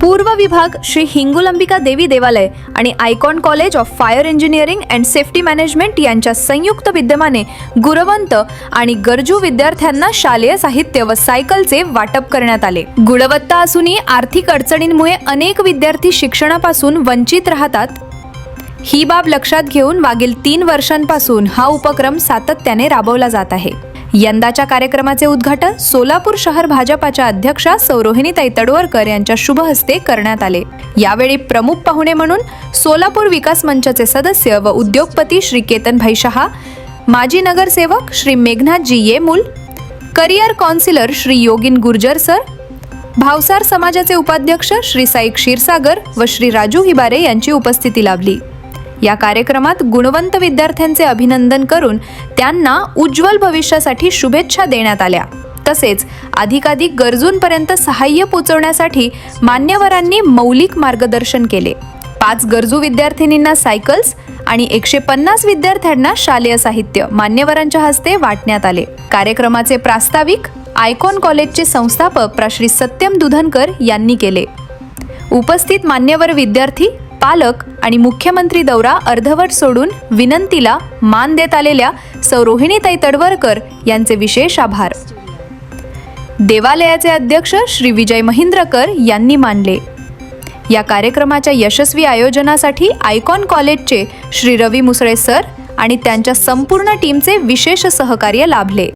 पूर्व विभाग श्री हिंगुलंबिका देवी देवालय आणि Icon college of fire engineering and safety management यांच्या संयुक्त विद्यमाने गुणवंत आणि गरजू विद्यार्थ्यांना शालेय साहित्य व सायकलचे वाटप करण्यात आले. गुणवत्ता असूनही आर्थिक अडचणींमुळे अनेक विद्यार्थी शिक्षणापासून वंचित राहतात. ही बाब लक्षात घेऊन मागील तीन वर्षांपासून हा उपक्रम सातत्याने राबवला जात आहे. यंदाच्या कार्यक्रमाचे उद्घाटन सोलापूर शहर भाजपाच्या अध्यक्षा सौरोहिणीताई तडवरकर यांच्या शुभ हस्ते करण्यात आले. यावेळी प्रमुख पाहुणे म्हणून सोलापूर विकास मंचाचे सदस्य व उद्योगपती श्री केतनभाई शहा माजी नगरसेवक Shri Meghnathji Yemul career counsellor Shri Yogin Gurjar sir Bhavsar समाजाचे उपाध्यक्ष श्री साई क्षीरसागर व श्री राजू हिबारे यांची उपस्थिती लाभली. या कार्यक्रमात गुणवंत विद्यार्थ्यांचे अभिनंदन करून त्यांना उज्ज्वल भविष्यासाठी शुभेच्छा देण्यात आल्या. तसेच अधिकाधिक गरजूंपर्यंत सहाय्य पोचवण्यासाठी मान्यवरांनी मौलिक मार्गदर्शन केले. पाच गरजू विद्यार्थिनींना सायकल्स आणि एकशे पन्नास विद्यार्थ्यांना शालेय साहित्य मान्यवरांच्या हस्ते वाटण्यात आले. कार्यक्रमाचे प्रास्ताविक आयकॉन कॉलेजचे संस्थापक प्राश्री सत्यम दुधनकर यांनी केले. उपस्थित मान्यवर विद्यार्थी पालक आणि मुख्यमंत्री दौरा अर्धवट सोडून विनंतीला मान देत आलेल्या सौरोहिणीताई तडवरकर यांचे विशेष आभार. देवालयाचे अध्यक्ष श्री विजय महिंद्रकर यांनी मानले. या कार्यक्रमाच्या यशस्वी आयोजनासाठी आयकॉन कॉलेजचे श्री रवी मुसळे सर आणि त्यांच्या संपूर्ण टीमचे विशेष सहकार्य लाभले.